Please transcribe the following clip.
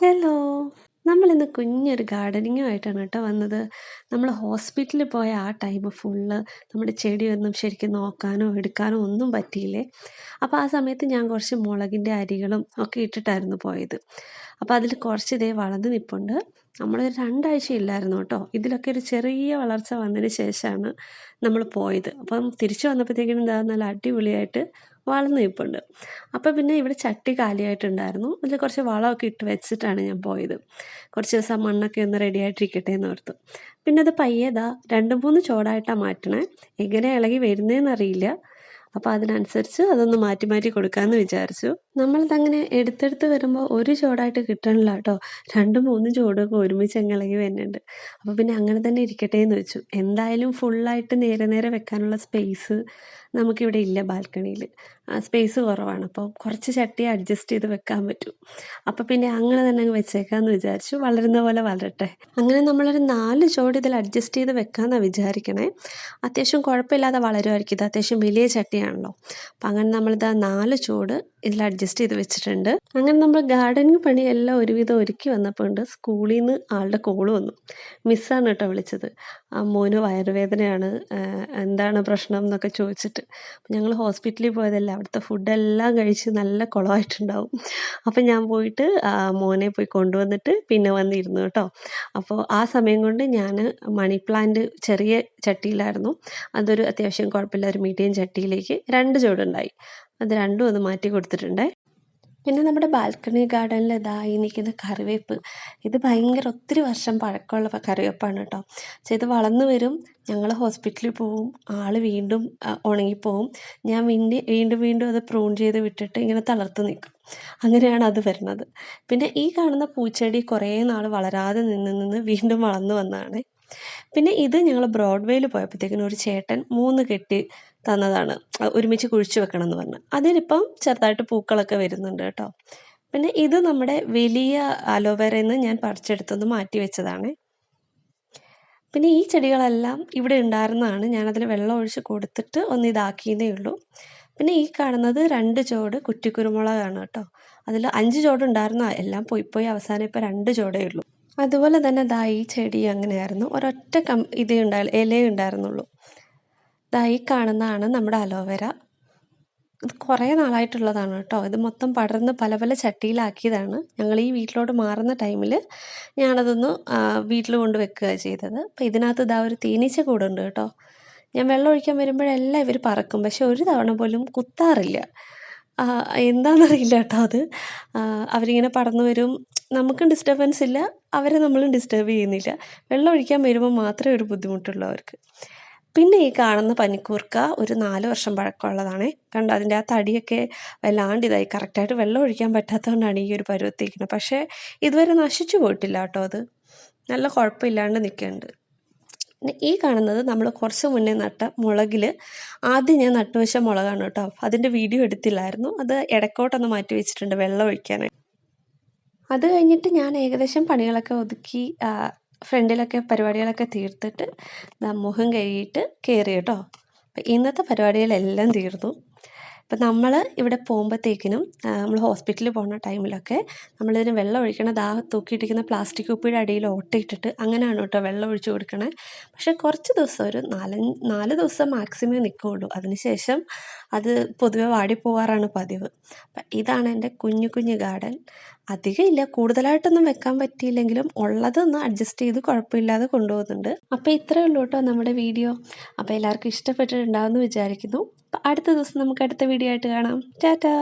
Hello നമ്മളിന്ന് കുഞ്ഞൊരു ഗാർഡനിങ്ങുമായിട്ടാണ് കേട്ടോ വന്നത്. നമ്മൾ ഹോസ്പിറ്റലിൽ പോയ ആ ടൈം ഫുള്ള് നമ്മുടെ ചെടിയൊന്നും ശരിക്കും നോക്കാനോ എടുക്കാനോ ഒന്നും പറ്റിയില്ലേ? അപ്പോൾ ആ സമയത്ത് ഞാൻ കുറച്ച് മുളകിന്റെ അരികളും ഒക്കെ ഇട്ടിട്ടായിരുന്നു പോയത്. അപ്പോൾ അതിൽ കുറച്ച് ഇതേ വളർന്ന് നിൽപ്പുണ്ട് നമ്മൾ രണ്ടാഴ്ച ഇല്ലായിരുന്നു കേട്ടോ. ഇതിലൊക്കെ ഒരു ചെറിയ വളർച്ച വന്നതിന് ശേഷമാണ് നമ്മൾ പോയത്. അപ്പം തിരിച്ചു വന്നപ്പോഴത്തേക്കിനും എന്താ നല്ല അടിപൊളിയായിട്ട് വളർന്നു നിൽപ്പുണ്ട് അപ്പോൾ പിന്നെ ഇവിടെ ചട്ടി കാലിയായിട്ടുണ്ടായിരുന്നു. അതിൽ കുറച്ച് വളമൊക്കെ ഇട്ട് വെച്ചിട്ടാണ് ഞാൻ പോയത്. കുറച്ച് ദിവസം മണ്ണൊക്കെ ഒന്ന് റെഡി ആയിട്ടിരിക്കട്ടെ എന്ന് ഓർത്തു. പിന്നെ അത് പയ്യേതാ രണ്ട് മൂന്ന് ചോടായിട്ടാണ് മാറ്റണേ. എങ്ങനെ ഇളകി വരുന്നതെന്നറിയില്ല അപ്പോൾ അതിനനുസരിച്ച് അതൊന്ന് മാറ്റി മാറ്റി കൊടുക്കാമെന്ന് വിചാരിച്ചു. നമ്മളിതങ്ങനെ എടുത്തെടുത്ത് വരുമ്പോൾ ഒരു ചോടായിട്ട് കിട്ടണില്ല കേട്ടോ രണ്ടും മൂന്നും ചോടൊക്കെ ഒരുമിച്ച് ഇളകി വരുന്നുണ്ട്. അപ്പോൾ പിന്നെ അങ്ങനെ തന്നെ ഇരിക്കട്ടെ എന്ന് വെച്ചു. എന്തായാലും ഫുള്ളായിട്ട് നേരെ നേരെ വെക്കാനുള്ള സ്പേസ് നമുക്കിവിടെ ഇല്ല ബാൽക്കണിയിൽ സ്പേസ് കുറവാണ്. അപ്പോൾ കുറച്ച് ചട്ടി അഡ്ജസ്റ്റ് ചെയ്ത് വെക്കാൻ പറ്റും. അപ്പോൾ പിന്നെ അങ്ങനെ തന്നെ അങ്ങ് വെച്ചേക്കാമെന്ന് വിചാരിച്ചു. വളരുന്ന പോലെ വളരട്ടെ. അങ്ങനെ നമ്മളൊരു നാല് ചോട് ഇതിൽ അഡ്ജസ്റ്റ് ചെയ്ത് വെക്കാമെന്നാണ് വിചാരിക്കണേ. അത്യാവശ്യം കുഴപ്പമില്ലാതെ വളരുമായിരിക്കും ഇത് അത്യാവശ്യം വലിയ ചട്ടിയാണല്ലോ. അപ്പം അങ്ങനെ നമ്മളിത് ആ നാല് ചോട് ഇതിൽ അഡ്ജസ്റ്റ് ചെയ്ത് വെച്ചിട്ടുണ്ട്. അങ്ങനെ നമ്മൾ ഗാർഡനിങ് പണിയെല്ലാം ഒരുവിധം ഒരുക്കി വന്നപ്പോൾ ഉണ്ട്. സ്കൂളിൽ നിന്ന് ആളുടെ കോൾ വന്നു. മിസ്സാണ് കേട്ടോ വിളിച്ചത്. ആ മോന് വയറുവേദനയാണ്. എന്താണ് പ്രശ്നം എന്നൊക്കെ ചോദിച്ചിട്ട് ഞങ്ങൾ ഹോസ്പിറ്റലിൽ പോയതല്ല അവിടുത്തെ ഫുഡെല്ലാം കഴിച്ച് നല്ല കുളമായിട്ടുണ്ടാവും. അപ്പം ഞാൻ പോയിട്ട് മോനെ പോയി കൊണ്ടുവന്നിട്ട് പിന്നെ വന്നിരുന്നു കേട്ടോ. അപ്പോൾ ആ സമയം കൊണ്ട് ഞാൻ മണി പ്ലാന്റ് ചെറിയ ചട്ടിയിലായിരുന്നു. അതൊരു അത്യാവശ്യം കുഴപ്പമില്ല ഒരു മീഡിയം ചട്ടിയിലേക്ക് രണ്ട് ചുവടുണ്ടായി. അത് രണ്ടും ഒന്ന് മാറ്റി കൊടുത്തിട്ടുണ്ട്. പിന്നെ നമ്മുടെ ബാൽക്കണി ഗാർഡനിൽ ഇതാ ഈ നിൽക്കുന്ന കറിവേപ്പ്. ഇത് ഭയങ്കര ഒത്തിരി വർഷം പഴക്കമുള്ള കറിവേപ്പാണ് കേട്ടോ പക്ഷേ ഇത് വളർന്നു വരും ഞങ്ങൾ ഹോസ്പിറ്റലിൽ പോവും ആൾ വീണ്ടും ഉണങ്ങിപ്പോവും. ഞാൻ വീണ്ടി വീണ്ടും വീണ്ടും അത് പ്രൂൺ ചെയ്ത് വിട്ടിട്ട് ഇങ്ങനെ തളർത്ത് നിൽക്കും. അങ്ങനെയാണ് അത് വരുന്നത്. പിന്നെ ഈ കാണുന്ന പൂച്ചെടി കുറേ നാൾ വളരാതെ നിന്ന് നിന്ന് വീണ്ടും വളർന്നു വന്നതാണ്. പിന്നെ ഇത് ഞങ്ങൾ ബ്രോഡ്വേയിൽ പോയപ്പോഴത്തേക്കിനും ഒരു ചേട്ടൻ മൂന്ന് കെട്ടി തന്നതാണ്. ഒരുമിച്ച് കുഴിച്ചു വെക്കണം എന്ന് പറഞ്ഞ്. അതിനിപ്പം ചെറുതായിട്ട് പൂക്കളൊക്കെ വരുന്നുണ്ട് കേട്ടോ. പിന്നെ ഇത് നമ്മുടെ വലിയ അലോവേരയിൽ ഞാൻ പറിച്ചെടുത്തൊന്ന് മാറ്റി വെച്ചതാണ്. പിന്നെ ഈ ചെടികളെല്ലാം ഇവിടെ ഉണ്ടായിരുന്നതാണ്. ഞാനതിൽ വെള്ളം ഒഴിച്ച് കൊടുത്തിട്ട് ഒന്ന് ഇതാക്കിയതേ ഉള്ളൂ. പിന്നെ ഈ കാണുന്നത് രണ്ട് ചോട് കുറ്റിക്കുരുമുളകാണ് കേട്ടോ. അതിൽ അഞ്ച് ചോട് ഉണ്ടായിരുന്ന എല്ലാം പോയി പോയി അവസാനം ഇപ്പോൾ രണ്ട് ചോടേ ഉള്ളൂ. അതുപോലെ തന്നെ ദാ ഈ ചെടി അങ്ങനെയായിരുന്നു. ഒരൊറ്റ കം ഇതേ ഉണ്ടായി ഇലയേ ഉണ്ടായിരുന്നുള്ളൂ. ദാ ഈ കാണുന്നതാണ് നമ്മുടെ അലോവേര. ഇത് കുറേ നാളായിട്ടുള്ളതാണ് കേട്ടോ. ഇത് മൊത്തം പടർന്ന് പല പല ചട്ടിയിലാക്കിയതാണ്. ഞങ്ങൾ ഈ വീട്ടിലോട്ട് മാറുന്ന ടൈമിൽ ഞാനതൊന്ന് വീട്ടിൽ കൊണ്ട് വെക്കുക ചെയ്തത്. അപ്പോൾ ഇതിനകത്ത് ഇതാ ഒരു തേനീച്ച കൂടുണ്ട് കേട്ടോ. ഞാൻ വെള്ളം ഒഴിക്കാൻ വരുമ്പോഴെല്ലാം ഇവർ പറക്കും. പക്ഷെ ഒരു തവണ പോലും കുത്താറില്ല. എന്താണെന്നറിയില്ല കേട്ടോ അത്. അവരിങ്ങനെ പടർന്നു വരും. നമുക്കും ഡിസ്റ്റർബൻസ് ഇല്ല. അവരെ നമ്മളും ഡിസ്റ്റർബ് ചെയ്യുന്നില്ല. വെള്ളം ഒഴിക്കാൻ വരുമ്പോൾ മാത്രമേ ഒരു ബുദ്ധിമുട്ടുള്ളൂ അവർക്ക്. പിന്നെ ഈ കാണുന്ന പനിക്കൂർക്ക ഒരു നാല് വർഷം പഴക്കമുള്ളതാണ്. കണ്ടോ അതിന്റെ ആ തടിയൊക്കെ വല്ലാണ്ട് ഇതായി. കറക്റ്റായിട്ട് വെള്ളം ഒഴിക്കാൻ പറ്റാത്തതുകൊണ്ടാണ് ഈ ഒരു പരുവത്തിരിക്കുന്നത്. പക്ഷേ ഇതുവരെ നശിച്ചു പോയിട്ടില്ല കേട്ടോ അത്. നല്ല കുഴപ്പമില്ലാണ്ട് നിൽക്കുന്നുണ്ട്. ഈ കാണുന്നത് നമ്മൾ കുറച്ച് മുന്നേ നട്ട മുളകിൽ ആദ്യം ഞാൻ നട്ടുവെച്ച മുളകാണ് കേട്ടോ. അതിന്റെ വീഡിയോ എടുത്തില്ലായിരുന്നു. അത് ഇടക്കോട്ടൊന്ന് മാറ്റി വെച്ചിട്ടുണ്ട് വെള്ളം ഒഴിക്കാനായി അത് കഴിഞ്ഞിട്ട് ഞാൻ ഏകദേശം പണികളൊക്കെ ഒതുക്കി ഫ്രണ്ടിലൊക്കെ പരിപാടികളൊക്കെ തീർത്തിട്ട് മുഖം കഴുകിയിട്ട് കയറി കേട്ടോ. ഇന്നത്തെ പരിപാടികളെല്ലാം തീർന്നു. അപ്പം നമ്മൾ ഇവിടെ പോകുമ്പോഴത്തേക്കിനും നമ്മൾ ഹോസ്പിറ്റലിൽ പോകുന്ന ടൈമിലൊക്കെ നമ്മളിതിന് വെള്ളം ഒഴിക്കണ ദാ തൂക്കിയിട്ടിരിക്കുന്ന പ്ലാസ്റ്റിക് കുപ്പിയുടെ അടിയിൽ ഓട്ടയിട്ടിട്ട് അങ്ങനെയാണ് കേട്ടോ വെള്ളം ഒഴിച്ചു കൊടുക്കണേ. പക്ഷേ കുറച്ച് ദിവസം ഒരു നാലഞ്ച് നാല് ദിവസം മാക്സിമം നിൽക്കുകയുള്ളൂ അതിനുശേഷം അത് പൊതുവെ വാടിപ്പോവാറാണ് പതിവ്. അപ്പം ഇതാണ് എന്റെ കുഞ്ഞു കുഞ്ഞു ഗാർഡൻ. അധികം ഇല്ല. കൂടുതലായിട്ടൊന്നും വെക്കാൻ പറ്റിയില്ലെങ്കിലും ഉള്ളതൊന്ന് അഡ്ജസ്റ്റ് ചെയ്ത് കുഴപ്പമില്ലാതെ കൊണ്ടുപോകുന്നുണ്ട്. അപ്പോൾ ഇത്രയേ ഉള്ളൂ കേട്ടോ നമ്മുടെ വീഡിയോ. അപ്പോൾ എല്ലാവർക്കും ഇഷ്ടപ്പെട്ടിട്ടുണ്ടാവുമെന്ന് വിചാരിക്കുന്നു. അടുത്ത ദിവസം നമുക്ക് അടുത്ത വീഡിയോ ആയിട്ട് കാണാം. ടാറ്റാ!